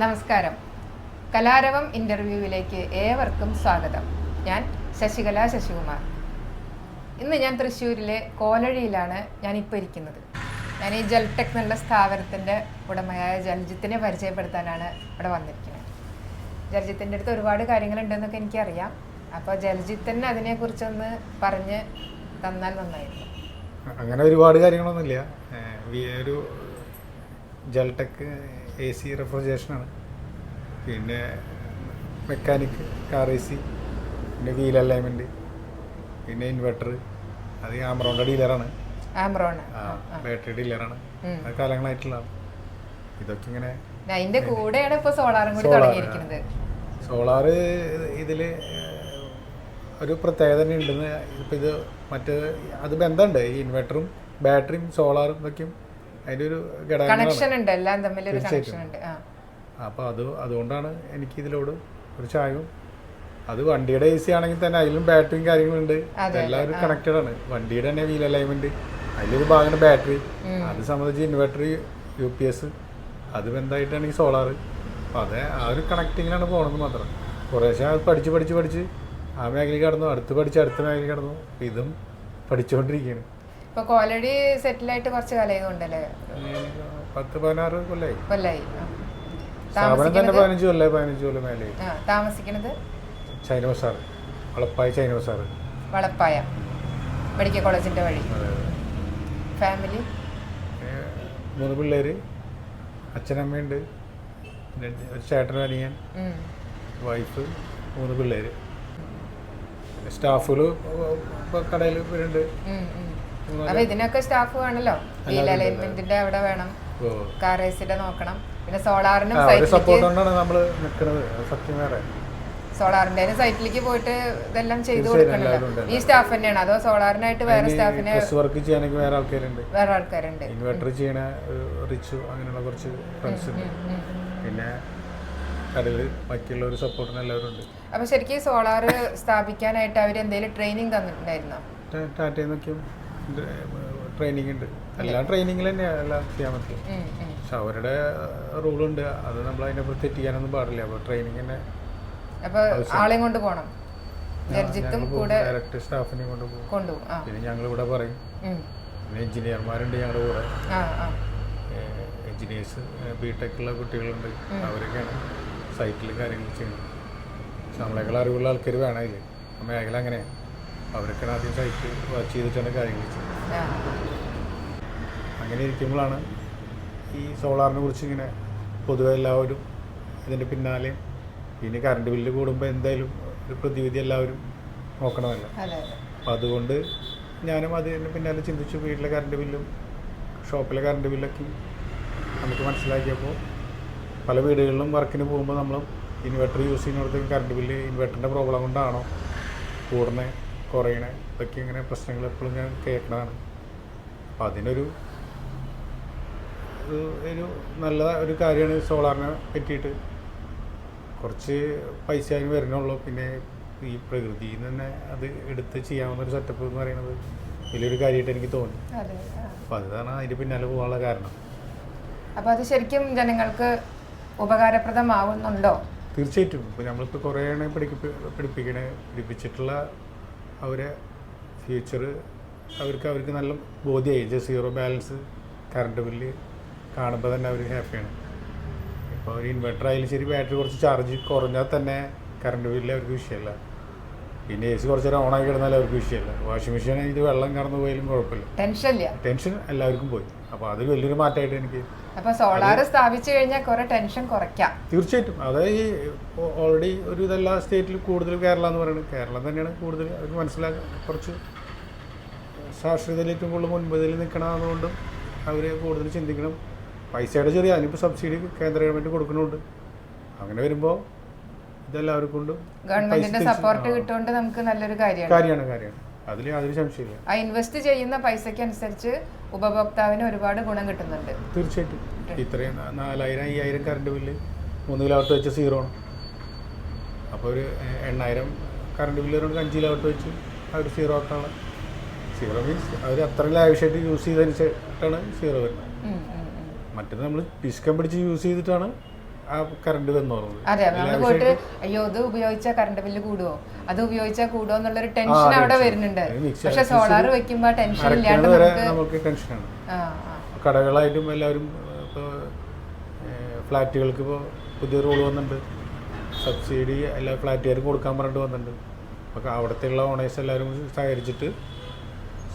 നമസ്കാരം. കലാരവം ഇന്റർവ്യൂവിലേക്ക് ഏവർക്കും സ്വാഗതം. ഞാൻ ശശികല ശശികുമാർ. ഇന്ന് ഞാൻ തൃശ്ശൂരിലെ കോലഴിയിലാണ് ഞാൻ ഇപ്പോൾ ഇരിക്കുന്നത്. ഞാൻ ഈ ജൽടെക് എന്നുള്ള സ്ഥാപനത്തിന്റെ ഉടമയായ ജൽജിത്തിനെ പരിചയപ്പെടുത്താനാണ് ഇവിടെ വന്നിരിക്കുന്നത്. ജൽജിത്തിന്റെ അടുത്ത് ഒരുപാട് കാര്യങ്ങളുണ്ടെന്നൊക്കെ എനിക്കറിയാം. അപ്പോൾ ജൽജിത്തിന് അതിനെക്കുറിച്ചൊന്ന് പറഞ്ഞ് തന്നാൽ നന്നായിരുന്നു. അങ്ങനെ ഒരുപാട് കാര്യങ്ങളൊന്നുമില്ല. ഒരു ജൽടെക് എ സി റെഫ്രിജറേഷനാണ്. പിന്നെ മെക്കാനിക് കാർ എ സി പിന്നെ വീൽ അലൈൻമെന്റ് പിന്നെ ഇൻവെർട്ടർ. അത് ആമറോണിന്റെ ഡീലറാണ്. ആംബ്രോണ് ആ ബാറ്ററി ഡീലറാണ്. അത് കാലങ്ങളായിട്ടുള്ളതാണ് ഇതൊക്കെ ഇങ്ങനെ അതിന്റെ കൂടെയാണ് ഇപ്പോൾ സോളാറും കൂടി തുടങ്ങിയിരിക്കുന്നത്. സോളാറ് ഇതിൽ ഒരു പ്രത്യേകത തന്നെ ഉണ്ടെന്ന് ഇപ്പം ഇത് മറ്റേ അത് ബന്ധമുണ്ട്. ഈ ഇൻവെർട്ടറും ബാറ്ററിയും സോളാറും ഇതൊക്കെയും അതിന്റെ ഒരു കണക്ഷൻ ഉണ്ട് എല്ലാം തമ്മിൽ ഒരു കണക്ഷൻ ഉണ്ട് അപ്പോൾ അത് അതുകൊണ്ടാണ് എനിക്ക് ഇതിലോട് ഒരു ചായവും. അത് വണ്ടിയുടെ എ സി ആണെങ്കിൽ തന്നെ അതിലും ബാറ്ററിയും കാര്യങ്ങളുണ്ട് എല്ലാവരും കണക്റ്റഡ് ആണ്. വണ്ടിയുടെ തന്നെ വീൽ അലൈൻമെന്റ് അതിലൊരു ഭാഗമാണ് ബാറ്ററി അത് സംബന്ധിച്ച് ഇൻവെർട്ടർ യു പി എസ് അത് ബന്ധമായിട്ടാണെങ്കിൽ സോളാർ അപ്പോൾ അതെ ആ ഒരു കണക്റ്റിങ്ങിലാണ് പോണത് മാത്രം. കുറേശ്ശെ അത് പഠിച്ച് പഠിച്ച് പഠിച്ച് ആ മേഖലയിൽ കടന്നു അടുത്ത് പഠിച്ച് അടുത്ത മേഖലയിൽ കടന്നു. ഇതും പഠിച്ചുകൊണ്ടിരിക്കുകയാണ് ഇപ്പൊ കോലടി സെറ്റിലായിട്ട് കുറച്ച് കാലമായതുകൊണ്ടല്ലേ പത്ത് പതിനാറ് കൊല്ലായി. കൊല്ലായി. സ്ഥാപനം തന്നെ പതിനഞ്ച് കൊല്ലായി പതിനഞ്ച് കൊല്ലം ആ താമസിക്കുന്നത്? ചൈന ബസാർ വളപ്പായ ചൈന ബസാർ വളപ്പായ. മെഡിക്കൽ കോളേജിന്റെ വഴി. ഫാമിലി? മൂന്ന് പിള്ളേര് അച്ഛനമ്മയുണ്ട് ഒരു ചേട്ടനും അനിയൻ. വൈഫ് മൂന്ന് പിള്ളേര്. സ്റ്റാഫുകൾ കടയിൽ വരുന്നുണ്ട്. അപ്പൊ ഇതിനൊക്കെ സ്റ്റാഫ് വേണല്ലോ. വീൽ അലൈൻമെന്റിന്റെ അവിടെ വേണം. കാർ റേസിന്റെ നോക്കണം. പിന്നെ സോളാറിനും സോളാറിന്റെ സൈറ്റിലേക്ക് പോയിട്ട് ഇതെല്ലാം ചെയ്തു കൊടുക്കണല്ലോ ഈ സ്റ്റാഫ് തന്നെയാണ് അതോ സോളാറിനായിട്ട് വേറെ സ്റ്റാഫിനെ വർക്ക് ചെയ്യാനൊക്കെ വേറെ ആൾക്കാരുണ്ട്. വേറെ ആൾക്കാരുണ്ട്. ഇൻവെർട്ടർ ചെയ്യണ റിച്ചു അങ്ങനെയുള്ള കുറച്ച് ഫ്രണ്ട്സ് ഉണ്ട്. പിന്നെ കടയിൽ ബാക്കിയുള്ള ഒരു സപ്പോർട്ടിന് എല്ലാവരും ഉണ്ട്. അപ്പൊ ശരിക്കും സോളാർ സ്ഥാപിക്കാനായിട്ട് അവർ എന്തെങ്കിലും ട്രെയിനിങ് തന്നിട്ടുണ്ടായിരുന്നോ? ടാറ്റയിൽ നിന്നൊക്കെയും ട്രെയിനിങ് ഉണ്ട് എല്ലാം ട്രെയിനിങ്ങിൽ തന്നെയാണ് എല്ലാം ചെയ്യാൻ പറ്റും. പക്ഷെ അവരുടെ റൂളുണ്ട്. അത് നമ്മൾ അതിനെ തെറ്റിക്കാനൊന്നും പാടില്ല. അപ്പോൾ ട്രെയിനിങ് തന്നെ അപ്പൊ ആളെയും കൊണ്ട് പോകണം കൂടെ ഡയറക്റ്റ് സ്റ്റാഫിനെ കൊണ്ട് പോകും. പിന്നെ ഞങ്ങൾ ഇവിടെ പറയും. പിന്നെ എഞ്ചിനീയർമാരുണ്ട് ഞങ്ങളുടെ കൂടെ. എഞ്ചിനീയേഴ്സ് ബി ഉള്ള കുട്ടികളുണ്ട്. അവരൊക്കെയാണ് സൈറ്റിൽ കാര്യങ്ങൾ ചെയ്യുന്നത്. നമ്മളെക്കാൾ അറിവുള്ള ആൾക്കാർ വേണം അതിൽ ആ മേഖല അങ്ങനെയാണ്. അവരൊക്കെയാണ് ആദ്യം സൈറ്റ് വാച്ച് ചെയ്തിട്ടാണ് കാര്യങ്ങൾ. അങ്ങനെ ഇരിക്കുമ്പോഴാണ് ഈ സോളാറിനെ കുറിച്ച് ഇങ്ങനെ പൊതുവെ എല്ലാവരും ഇതിന്റെ പിന്നാലെ ഇനി കറണ്ട് ബില്ല് കൂടുമ്പോൾ എന്തായാലും ഒരു പ്രതിവിധി എല്ലാവരും നോക്കണമല്ലോ. അപ്പോൾ അതുകൊണ്ട് ഞാനും അതിന് പിന്നാലെ ചിന്തിച്ചു വീട്ടിലെ കറണ്ട് ബില്ലും ഷോപ്പിലെ കറണ്ട് ബില്ലൊക്കെ നമുക്ക് മനസ്സിലാക്കിയപ്പോൾ പല വീടുകളിലും വർക്കിന് പോകുമ്പോൾ നമ്മൾ ഇൻവെർട്ടർ യൂസ് ചെയ്യുന്നിടത്തേക്ക് കറണ്ട് ബില്ല് ഇൻവെർട്ടറിന്റെ പ്രോബ്ലം കൊണ്ടാണോ കൂടണേ കുറയണേ. ഇതൊക്കെ ഇങ്ങനെ പ്രശ്നങ്ങൾ എപ്പോഴും ഞാൻ കേൾക്കണതാണ്. അപ്പം അതിനൊരു ഒരു- നല്ല ഒരു കാര്യമാണ് സോളാറിനെ പറ്റിയിട്ട്. കുറച്ച് പൈസ അതിന് വരുന്നുള്ളൂ. പിന്നെ ഈ പ്രകൃതിയിൽ നിന്ന് തന്നെ അത് എടുത്ത് ചെയ്യാവുന്ന ഒരു സെറ്റപ്പ് എന്ന് പറയുന്നത് വലിയൊരു കാര്യമായിട്ട് എനിക്ക് തോന്നി. അപ്പം. അപ്പോൾ അതാണ് അതിന്റെ പിന്നാലെ പോകാനുള്ള കാരണം. അപ്പൊ അത് ശരിക്കും ജനങ്ങൾക്ക് ഉപകാരപ്രദമാവുന്നുണ്ടോ? തീർച്ചയായിട്ടും. ഇപ്പോൾ നമ്മളിപ്പോൾ കുറേ പഠിപ്പി പഠിപ്പിക്കണേ പഠിപ്പിച്ചിട്ടുള്ള അവരെ ഫ്യൂച്ചർ അവർക്ക് അവർക്ക് നല്ല ബോധ്യമായി ഇത് സീറോ ബാലൻസ് കറണ്ട് ബില്ല് കാണുമ്പോൾ തന്നെ അവർ ഹാപ്പിയാണ് ഇപ്പോൾ അവർ ഇൻവെർട്ടർ ആയാലും ശരി ബാറ്ററി കുറച്ച് ചാർജ് കുറഞ്ഞാൽ തന്നെ കറണ്ട് ബില്ല് അവർക്ക് വിഷയമല്ല പിന്നെ എ സി കുറച്ച് നേരം ഓണാക്കി കിടന്നാലും അവർക്ക് വിഷയമല്ല വാഷിംഗ് മെഷീൻ ഇത് വെള്ളം കടന്നു പോയാലും കുഴപ്പമില്ല. ടെൻഷൻ ടെൻഷൻ എല്ലാവർക്കും പോയി. അപ്പോൾ അത് വലിയൊരു മാറ്റമായിട്ട് എനിക്ക് അപ്പൊ സോളാർ സ്ഥാപിച്ചു കഴിഞ്ഞാൽ കുറെ ടെൻഷൻ കുറയ്ക്കാം. തീർച്ചയായിട്ടും. അതായത് ഈ ഓൾറെഡി ഒരു ഇതെല്ലാ സ്റ്റേറ്റിൽ കൂടുതൽ കേരള എന്ന് പറയുന്നത് കേരളം തന്നെയാണ് കൂടുതൽ അവർക്ക് മനസ്സിലാക്കുക കുറച്ച് സാക്ഷരതയിൽ ഏറ്റവും കൂടുതൽ മുൻപതിൽ നിൽക്കണമെന്നുകൊണ്ടും അവർ കൂടുതൽ ചിന്തിക്കണം. പൈസയുടെ ചെറിയ അതിനിപ്പോൾ സബ്സിഡി കേന്ദ്ര ഗവൺമെന്റ് കൊടുക്കുന്നുണ്ട്. അങ്ങനെ വരുമ്പോൾ ഇതെല്ലാവർക്കും കൊണ്ടും ഗവൺമെന്റിന്റെ സപ്പോർട്ട് കിട്ടുകൊണ്ട് നമുക്ക് നല്ലൊരു കാര്യമാണ്. കാര്യമാണ് കാര്യമാണ്. ആ ഇൻവെസ്റ്റ് ചെയ്യുന്ന പൈസയ്ക്ക് അനുസരിച്ച് ഉപഭോക്താവിന് ഒരുപാട് ഗുണം കിട്ടുന്നുണ്ട്. തീർച്ചയായിട്ടും. ഇത്രയും നാലായിരം അയ്യായിരം കറണ്ട് ബില്ല് മൂന്ന് കിലോട്ട് വെച്ച് സീറോ ആണ്. അപ്പോൾ ഒരു എണ്ണായിരം കറണ്ട് ബില്ല് വരുന്നത് അഞ്ച് കിലോട്ട് വെച്ച് അവർ സീറോ ആക്കാനുള്ള. സീറോ മീൻസ് അവർ അത്ര ലാവിഷായിട്ട് യൂസ് ചെയ്തതിന് സീറോ വരുന്നത്. മറ്റേത് നമ്മൾ പിശുക്കം പിടിച്ച് യൂസ് ചെയ്തിട്ടാണ് കറണ്ട് അതെ നമ്മൾ പോയിട്ട് അയ്യോ ഇത് ഉപയോഗിച്ച കറണ്ട് ബില്ല് കൂടുവോ? അത് ഉപയോഗിച്ചാൽ കൂടുവോ എന്നുള്ളൊരു ടെൻഷൻ അവിടെ വരുന്നുണ്ട്. പക്ഷെ സോളാർ വെക്കുമ്പോ ടെൻഷൻ ഇല്ലാണ്ട് നമുക്ക് ടെൻഷനാണ്. കടകളായിട്ടും എല്ലാവരും ഇപ്പോൾ ഫ്ലാറ്റുകൾക്ക് ഇപ്പോൾ പുതിയ റൂൾ വന്നിട്ടുണ്ട്. സബ്സിഡി എല്ലാ ഫ്ലാറ്റുകാർക്കും കൊടുക്കാൻ പറഞ്ഞിട്ട് വന്നിട്ടുണ്ട്. അപ്പോൾ അവിടുത്തെയുള്ള ഓണേഴ്സ് എല്ലാവരും സഹകരിച്ചിട്ട്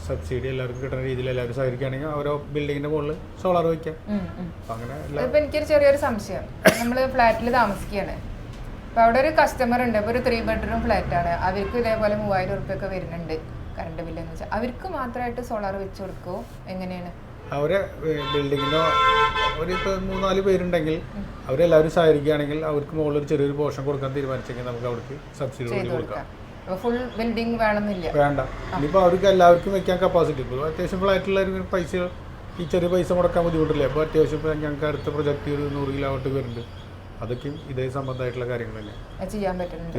സബ്സിഡി എല്ലാവർക്കും കിട്ടുന്ന രീതിയിൽ എല്ലാവരും സഹകരിക്കുകയാണെങ്കിൽ ഓരോ ബിൽഡിങ്ങിന്റെ മുകളിൽ സോളാർ വയ്ക്കാം. അങ്ങനെ ഇപ്പൊ എനിക്കൊരു ചെറിയൊരു സംശയം. നമ്മൾ ഫ്ലാറ്റിൽ താമസിക്കുകയാണ്. അപ്പൊ അവിടെ ഒരു കസ്റ്റമർ ഉണ്ട്. ഇപ്പൊ ഒരു ത്രീ ബെഡ്റൂം ഫ്ലാറ്റ് ആണ്. അവർക്ക് ഇതേപോലെ മൂവായിരം ഉറുപ്പ്യൊക്കെ വരുന്നുണ്ട് കറണ്ട് ബില്ല് എന്ന് വെച്ചാൽ അവർക്ക് മാത്രമായിട്ട് സോളാർ വെച്ച് കൊടുക്കുമോ എങ്ങനെയാണ്? അവരെ ബിൽഡിങ്ങിനോ അവരിപ്പോൾ മൂന്നാൽ പേരുണ്ടെങ്കിൽ അവരെല്ലാവരും സഹകരിക്കുകയാണെങ്കിൽ അവർക്ക് മുകളിൽ ഒരു ചെറിയൊരു പോഷൻ കൊടുക്കാൻ തീരുമാനിച്ചെങ്കിൽ നമുക്ക് അവർക്ക് സബ്സിഡി കൊടുക്കാം. ഫുൾ ബിൽഡിംഗ് വേണമെന്നില്ല. വേണ്ട. ഇനിയിപ്പോൾ അവർക്ക് എല്ലാവർക്കും വെക്കാൻ കപ്പാസിറ്റി ഇപ്പോൾ അത്യാവശ്യം ഫ്ലാറ്റുള്ളവർക്ക് പൈസ ഈ ചെറിയ പൈസ മുടക്കാൻ ബുദ്ധിമുട്ടില്ല. അപ്പോൾ അത്യാവശ്യം ഇപ്പോൾ ഞങ്ങൾക്ക് അടുത്ത പ്രൊജക്റ്റ് ഒരു നൂറ് കിലോ ആയിട്ട് വരുന്നുണ്ട്. അതൊക്കെയും ഇതേ സംബന്ധമായിട്ടുള്ള കാര്യങ്ങൾ തന്നെ. ചെയ്യാൻ പറ്റുന്നുണ്ട്.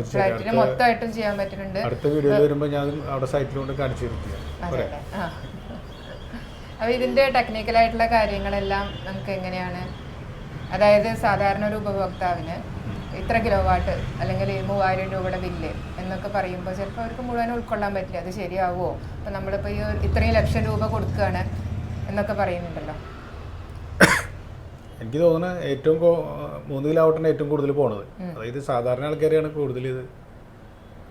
അടുത്ത വീഡിയോയിൽ വരുമ്പോൾ ഞാൻ അവിടെ സൈറ്റിൽ കൊണ്ട് കാണിച്ചു തരുത്തില്ല അതെ അതെ. ആ. അപ്പൊ ഇതിന്റെ ടെക്നിക്കൽ ആയിട്ടുള്ള കാര്യങ്ങളെല്ലാം നമുക്ക് എങ്ങനെയാണ്? അതായത് സാധാരണ ഒരു ഉപഭോക്താവിന് ഇത്ര കിലോ വാട്ട് അല്ലെങ്കിൽ മൂവായിരം രൂപയുടെ ബില്ല് എന്നൊക്കെ പറയുമ്പോൾ ചിലപ്പോൾ അവർക്ക് മുഴുവൻ ഉൾക്കൊള്ളാൻ പറ്റില്ല. അത് ശരിയാവുമോ? അപ്പം നമ്മളിപ്പോൾ ഈ ഇത്രയും ലക്ഷം രൂപ കൊടുക്കുകയാണ് എന്നൊക്കെ പറയുന്നുണ്ടല്ലോ. എനിക്ക് തോന്നുന്നത് ഏറ്റവും മൂന്ന് കിലോ ഏറ്റവും കൂടുതൽ പോണത്. അതായത് സാധാരണ ആൾക്കാരെയാണ് കൂടുതൽ ഇത്.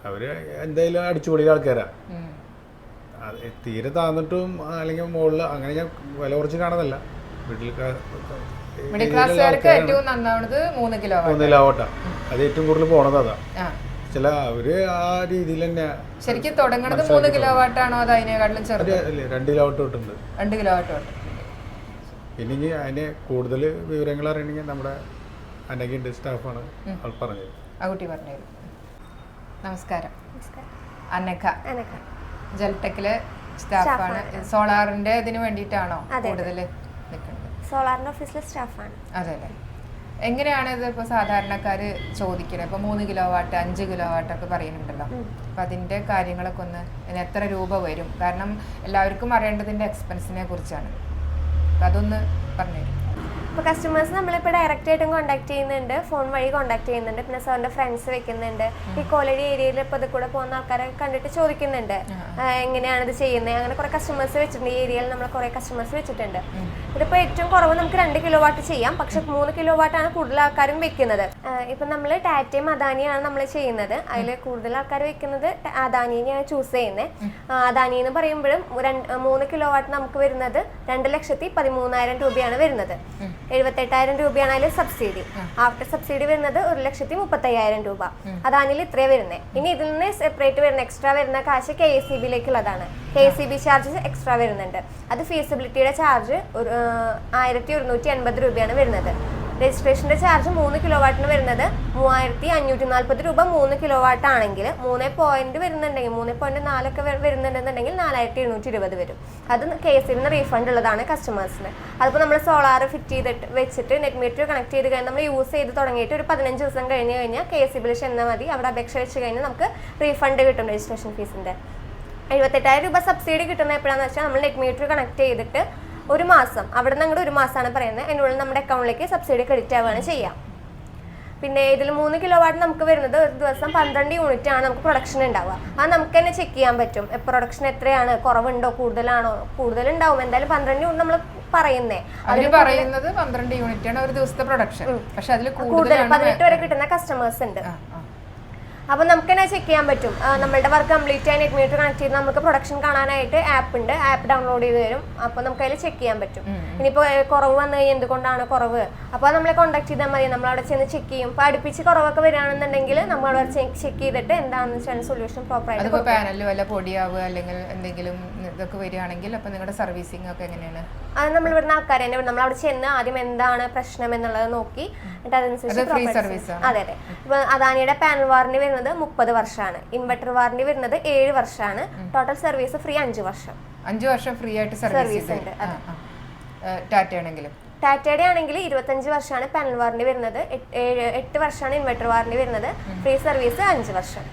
അവർ എന്തായാലും അടിച്ചുപൊളിയ ആൾക്കാരാ. തീരെ താന്നിട്ടും അല്ലെങ്കിൽ മുകളിൽ അങ്ങനെ ഞാൻ വില കുറച്ച് കാണുന്നില്ല വീട്ടിൽ മിഡിൽ ക്ലാസ്സുകാർക്ക് ഏറ്റവും നന്നാവുന്നത് മൂന്ന് കിലോ മൂന്ന് കിലോ ആവട്ടാ അത് ഏറ്റവും കൂടുതൽ പോണത് അതാ. ആ. ചില അവർ ആ രീതിയിൽ തന്നെ ശരിക്കും തുടങ്ങുന്നത് മൂന്ന് കിലോ വാട്ടാണോ അത് അതിനെക്കാട്ടിലും ചെറുത്? രണ്ട് കിലോ വാട്ട് തൊട്ടുണ്ട്. രണ്ട് കിലോ വാട്ട് തൊട്ട് പിന്നെ ഇനി അതിന് കൂടുതൽ വിവരങ്ങൾ അറിയണമെങ്കിൽ നമ്മുടെ അനഘയുണ്ട് സ്റ്റാഫാണ് ആൾ പറഞ്ഞത്. ആ കുട്ടി പറഞ്ഞുതരും നമസ്കാരം. അനക്ക. ജൽടെക്കിലെ സ്റ്റാഫാണ്. സോളാറിന്റെ ഇതിന് വേണ്ടിയിട്ടാണോ കൂടുതൽ സോളാറിന്റെ ഓഫീസിലെ സ്റ്റാഫാണ്. അതെ അതെ എങ്ങനെയാണ് ഇത് ഇപ്പൊ സാധാരണക്കാര് ചോദിക്കുന്നത് ഇപ്പൊ മൂന്ന് കിലോ വാട്ട് അഞ്ച് കിലോ വാട്ട് ഒക്കെ പറയുന്നുണ്ടല്ലോ. അപ്പൊ അതിന്റെ കാര്യങ്ങളൊക്കെ ഒന്ന് ഇതിന് എത്ര രൂപ വരും? കാരണം എല്ലാവർക്കും അറിയേണ്ടതിന്റെ എക്സ്പെൻസിനെ കുറിച്ചാണ്. അപ്പം അതൊന്ന് പറഞ്ഞു ഇപ്പോൾ കസ്റ്റമേഴ്സ് നമ്മളിപ്പോൾ ഡയറക്റ്റ് ആയിട്ടും കോൺടാക്ട് ചെയ്യുന്നുണ്ട്. ഫോൺ വഴി കോൺടാക്ട് ചെയ്യുന്നുണ്ട്. പിന്നെ സാറിന്റെ ഫ്രണ്ട്സ് വെക്കുന്നുണ്ട്. ഈ കോളേജ് ഏരിയയിൽ ഇപ്പോൾ ഇത് കൂടെ പോകുന്ന ആൾക്കാരെ കണ്ടിട്ട് ചോദിക്കുന്നുണ്ട്. എങ്ങനെയാണ് ഇത് ചെയ്യുന്നത് അങ്ങനെ കുറെ കസ്റ്റമേഴ്സ് വെച്ചിട്ടുണ്ട്. ഈ ഏരിയയിൽ നമ്മൾ കുറെ കസ്റ്റമേഴ്സ് വെച്ചിട്ടുണ്ട്. ഇതിപ്പോൾ ഏറ്റവും കുറവ് നമുക്ക് രണ്ട് കിലോ വാട്ട് ചെയ്യാം. പക്ഷെ മൂന്ന് കിലോ വാട്ടാണ് കൂടുതൽ ആൾക്കാരും വെക്കുന്നത്. ഇപ്പം നമ്മൾ ടാറ്റയും അദാനിയാണ് നമ്മൾ ചെയ്യുന്നത്. അതിൽ കൂടുതൽ ആൾക്കാർ വെക്കുന്നത് അദാനിയാണ് ചൂസ് ചെയ്യുന്നത് അദാനി എന്ന് പറയുമ്പോഴും മൂന്ന് കിലോ വാട്ട് നമുക്ക് വരുന്നത് രണ്ട് ലക്ഷത്തി പതിമൂന്നായിരം രൂപയാണ് വരുന്നത്. എഴുപത്തെട്ടായിരം രൂപയാണ് അതിൽ സബ്സിഡി ആഫ്റ്റർ സബ്സിഡി വരുന്നത് ഒരു ലക്ഷത്തി മുപ്പത്തയ്യായിരം രൂപ. അദാനിയിൽ ഇത്രേ വരുന്നത് ഇനി ഇതിൽ നിന്ന് സെപ്പറേറ്റ് വരുന്ന എക്സ്ട്രാ വരുന്ന കാശ് K S C ബിയിലേക്കുള്ളതാണ്. K S C B charge extra വരുന്നുണ്ട്. അത് ഫീസിബിലിറ്റിയുടെ ചാർജ് ഒരു ആയിരത്തി ഒരുന്നൂറ്റി എൺപത് രൂപയാണ് വരുന്നത്. രജിസ്ട്രേഷന്റെ ചാർജ് മൂന്ന് കിലോ വാട്ടിന് വരുന്നത് മൂവായിരത്തി അഞ്ഞൂറ്റി നാൽപ്പത് രൂപ മൂന്ന് കിലോ വാട്ട് ആണെങ്കിൽ മൂന്ന് പോയിന്റ് വരുന്നുണ്ടെങ്കിൽ മൂന്ന് പോയിന്റ് നാലൊക്കെ വരുന്നുണ്ടെന്നുണ്ടെങ്കിൽ നാലായിരത്തി എണ്ണൂറ്റി ഇരുപത് വരും. അത് കെ എസ് സിന്ന് റീഫണ്ട് ഉള്ളതാണ് കസ്റ്റമേഴ്സിന് അതിപ്പോൾ നമ്മൾ സോളാർ ഫിറ്റ് ചെയ്തിട്ട് വെച്ചിട്ട് നെറ്റ് മീറ്റർ കണക്ട് ചെയ്ത് കഴിഞ്ഞാൽ നമ്മൾ യൂസ് ചെയ്ത് തുടങ്ങിയിട്ട് ഒരു പതിനഞ്ച് ദിവസം കഴിഞ്ഞ് കഴിഞ്ഞാൽ കെ എസ് ബിൽ ചെന്നാൽ മതി. അവിടെ അപേക്ഷ വെച്ച് കഴിഞ്ഞാൽ നമുക്ക് റീഫണ്ട് കിട്ടും രജിസ്ട്രേഷൻ ഫീസിന്റെ എഴുപത്തെട്ടായിരം രൂപ സബ്സിഡി കിട്ടുന്ന എപ്പോഴാണെന്ന് വെച്ചാൽ നമ്മൾ നെറ്റ് മീറ്റർ കണക്ട് ചെയ്തിട്ട് ഒരു മാസം. അവിടെ നിന്ന് അങ്ങോട്ട് ഒരു മാസമാണ് പറയുന്നത് അതിനുള്ളിൽ നമ്മുടെ അക്കൗണ്ടിലേക്ക് സബ്സിഡി ക്രെഡിറ്റ് ആവുകയാണ് ചെയ്യാം. പിന്നെ ഇതിൽ മൂന്ന് കിലോ വാട്ട് നമുക്ക് വരുന്നത് ഒരു ദിവസം പന്ത്രണ്ട് യൂണിറ്റ് ആണ് നമുക്ക് പ്രൊഡക്ഷൻ ഉണ്ടാവുക അത് നമുക്ക് തന്നെ ചെക്ക് ചെയ്യാൻ പറ്റും. പ്രൊഡക്ഷൻ എത്രയാണ്? കുറവുണ്ടോ? കൂടുതലാണോ? കൂടുതൽ കൂടുതലുണ്ടാവും. എന്തായാലും പന്ത്രണ്ട് യൂണിറ്റ് നമ്മൾ പറയുന്നേ. പറയുന്നത് പന്ത്രണ്ട് യൂണിറ്റ് ആണ് ഒരു ദിവസത്തെ പ്രൊഡക്ഷൻ പക്ഷെ അതിൽ കൂടുതൽ പതിനെട്ട് വരെ കിട്ടുന്ന കസ്റ്റമേഴ്സ് ഉണ്ട്. ആ, ആ. അപ്പൊ നമുക്ക് തന്നെ ചെക്ക് ചെയ്യാൻ പറ്റും. നമ്മളുടെ വർക്ക് കംപ്ലീറ്റ് ആയി നെറ്റ് മീറ്റർ കണക്ട് ചെയ്ത് നമുക്ക് പ്രൊഡക്ഷൻ കാണാനായിട്ട് ആപ്പ് ഉണ്ട്. ആപ്പ് ഡൗൺലോഡ് ചെയ്ത് തരും. അപ്പോൾ നമുക്ക് അതിൽ ചെക്ക് ചെയ്യാൻ പറ്റും. ഇനിയിപ്പോ ഏ, കുറവ് വന്നു കഴിഞ്ഞാൽ എന്തുകൊണ്ടാണ് കുറവ്? അപ്പോൾ നമ്മളെ കോൺടാക്ട് ചെയ്താൽ മതി. നമ്മൾ അവിടെ ചെന്ന് ചെക്ക് ചെയ്യും. ഇപ്പൊ അടുപ്പിച്ച് കുറവൊക്കെ വരികയാണെന്നുണ്ടെങ്കിൽ നമ്മൾ അവിടെ ചെക്ക് ചെയ്തിട്ട് എന്താണെന്ന് വെച്ചാൽ സൊല്യൂഷൻ പ്രോപ്പർ ആയിട്ട് പാനലിൽ വല്ല പൊടിയാവുക അല്ലെങ്കിൽ എന്തെങ്കിലും ഇതൊക്കെ വരികയാണെങ്കിൽ അപ്പോൾ നിങ്ങളുടെ സർവീസിംഗ് ഒക്കെ എങ്ങനെയാണ്? അത് നമ്മൾ ഇവിടുന്ന് ആൾക്കാർ തന്നെ നമ്മൾ അവിടെ ചെന്ന് ആദ്യം എന്താണ് പ്രശ്നം എന്നുള്ളത് നോക്കി. എന്നിട്ട് അതനുസരിച്ച് അത്. അതെ ഇപ്പോൾ അദാനിയുടെ പാനൽ വാറന്റി വരുന്നത് മുപ്പത് വർഷമാണ്. ഇൻവെർട്ടർ വാറണ്ടി വരുന്നത് ഏഴ് വർഷമാണ്. ടോട്ടൽ സർവീസ് ഫ്രീ അഞ്ച് വർഷം. അഞ്ചു വർഷം ഫ്രീ ആയിട്ട് സർവീസ് ഉണ്ട്, ടാറ്റ ആണെങ്കിലും ടാറ്റയുടെ ആണെങ്കിൽ ഇരുപത്തഞ്ച് വർഷമാണ് പാനൽ വാറണ്ടി വരുന്നത്. എട്ട്- വർഷമാണ് ഇൻവെർട്ടർ വാറണ്ടി വരുന്നത്. ഫ്രീ സർവീസ് അഞ്ച് വർഷം.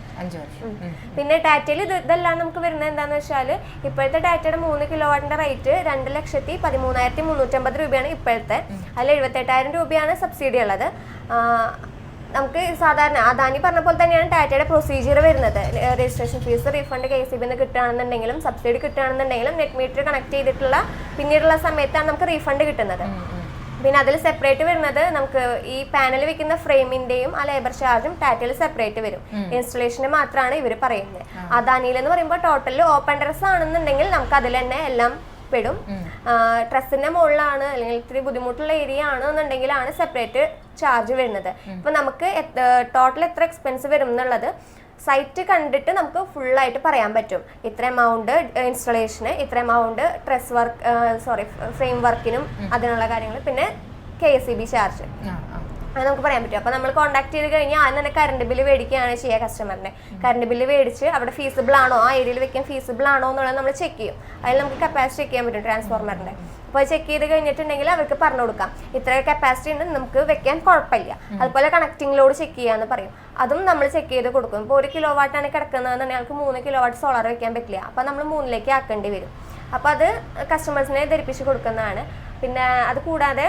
പിന്നെ ടാറ്റയിൽ ഇത് ഇതെല്ലാം നമുക്ക് വരുന്നത് എന്താണെന്ന് വെച്ചാൽ ഇപ്പോഴത്തെ ടാറ്റയുടെ മൂന്ന് കിലോ വാട്ടിന്റെ റേറ്റ് രണ്ട് ലക്ഷത്തി പതിമൂന്നായിരത്തി മുന്നൂറ്റമ്പത് രൂപയാണ് ഇപ്പോഴത്തെ. അതിൽ എഴുപത്തെട്ടായിരം രൂപയാണ് സബ്സിഡി ഉള്ളത്. നമുക്ക് സാധാരണ അദാനി പറഞ്ഞ പോലെ തന്നെയാണ് ടാറ്റയുടെ പ്രൊസീജിയർ വരുന്നത്. Registration fees refund K C bin കിട്ടുകയാണെന്നുണ്ടെങ്കിലും സബ്സിഡി കിട്ടുകയാണെന്നുണ്ടെങ്കിലും നെറ്റ് മീറ്റർ കണക്ട് ചെയ്തിട്ടുള്ള പിന്നീടുള്ള സമയത്താണ് നമുക്ക് റീഫണ്ട് കിട്ടുന്നത്. പിന്നെ അതിൽ സെപ്പറേറ്റ് വരുന്നത് നമുക്ക് ഈ പാനൽ വെക്കുന്ന ഫ്രെയിമിന്റെയും ആ ലേബർ ചാർജും ടാറ്റയിൽ സെപ്പറേറ്റ് വരും. ഇൻസ്റ്റലേഷന് മാത്രമാണ് ഇവർ പറയുന്നത്. അദാനിയിൽ എന്ന് പറയുമ്പോൾ ടോട്ടൽ ഓപ്പൺ ഡ്രസ് ആണെന്നുണ്ടെങ്കിൽ നമുക്ക് അതിൽ തന്നെ എല്ലാം പെടും ട്രസ്സിന്റെ മുകളിലാണ് അല്ലെങ്കിൽ ഇത്തിരി ബുദ്ധിമുട്ടുള്ള ഏരിയ ആണെന്നുണ്ടെങ്കിലാണ് സെപ്പറേറ്റ് ചാർജ് വരുന്നത്. ഇപ്പൊ നമുക്ക് ടോട്ടൽ എത്ര എക്സ്പെൻസ് വരും എന്നുള്ളത് സൈറ്റ് കണ്ടിട്ട് നമുക്ക് ഫുൾ ആയിട്ട് പറയാൻ പറ്റും. ഇത്ര എമൗണ്ട് ഇൻസ്റ്റലേഷന് ഇത്ര amount dress work sorry frame വർക്കിനും അതിനുള്ള കാര്യങ്ങൾ. പിന്നെ K S E B charge നമുക്ക് പറയാൻ പറ്റും. അപ്പോൾ നമ്മൾ കോൺടാക്ട് ചെയ്ത് കഴിഞ്ഞാൽ ആദ്യം തന്നെ കറണ്ട് ബില്ല് മേടിക്കുകയാണ് ചെയ്യുക കസ്റ്റമറിനെ കറണ്ട് ബില്ല് മേടിച്ച് അവിടെ ഫീസിബിൾ ആണോ? ആ ഏരിയയിൽ വെക്കാൻ ഫീസിബിൾ ആണോ എന്നുള്ളത് നമ്മൾ ചെക്ക് ചെയ്യും. അതിൽ നമുക്ക് കപ്പാസിറ്റി ചെക്ക് ചെയ്യാൻ പറ്റും ട്രാൻസ്ഫോർമറിന്റെ അപ്പോൾ ചെക്ക് ചെയ്ത് കഴിഞ്ഞിട്ടുണ്ടെങ്കിൽ അവർക്ക് പറഞ്ഞു കൊടുക്കാം. ഇത്ര കപ്പാസിറ്റി ഉണ്ട് നമുക്ക് വെക്കാൻ കുഴപ്പമില്ല. അതുപോലെ കണക്റ്റിംഗ് ലോഡ് ചെക്ക് ചെയ്യാന്ന് പറയും. അതും നമ്മൾ ചെക്ക് ചെയ്ത് കൊടുക്കും. ഇപ്പോൾ ഒരു കിലോ വാട്ടാണ് കിടക്കുന്നതെന്നുണ്ടെങ്കിൽ അവർക്ക് മൂന്ന് കിലോ വാട്ട് സോളാർ വെക്കാൻ പറ്റില്ല. അപ്പോൾ നമ്മൾ മൂന്നിലേക്ക് ആക്കേണ്ടി വരും. അപ്പോൾ അത് കസ്റ്റമേഴ്സിനെ ധരിപ്പിച്ച് കൊടുക്കുന്നതാണ്. പിന്നെ അത് കൂടാതെ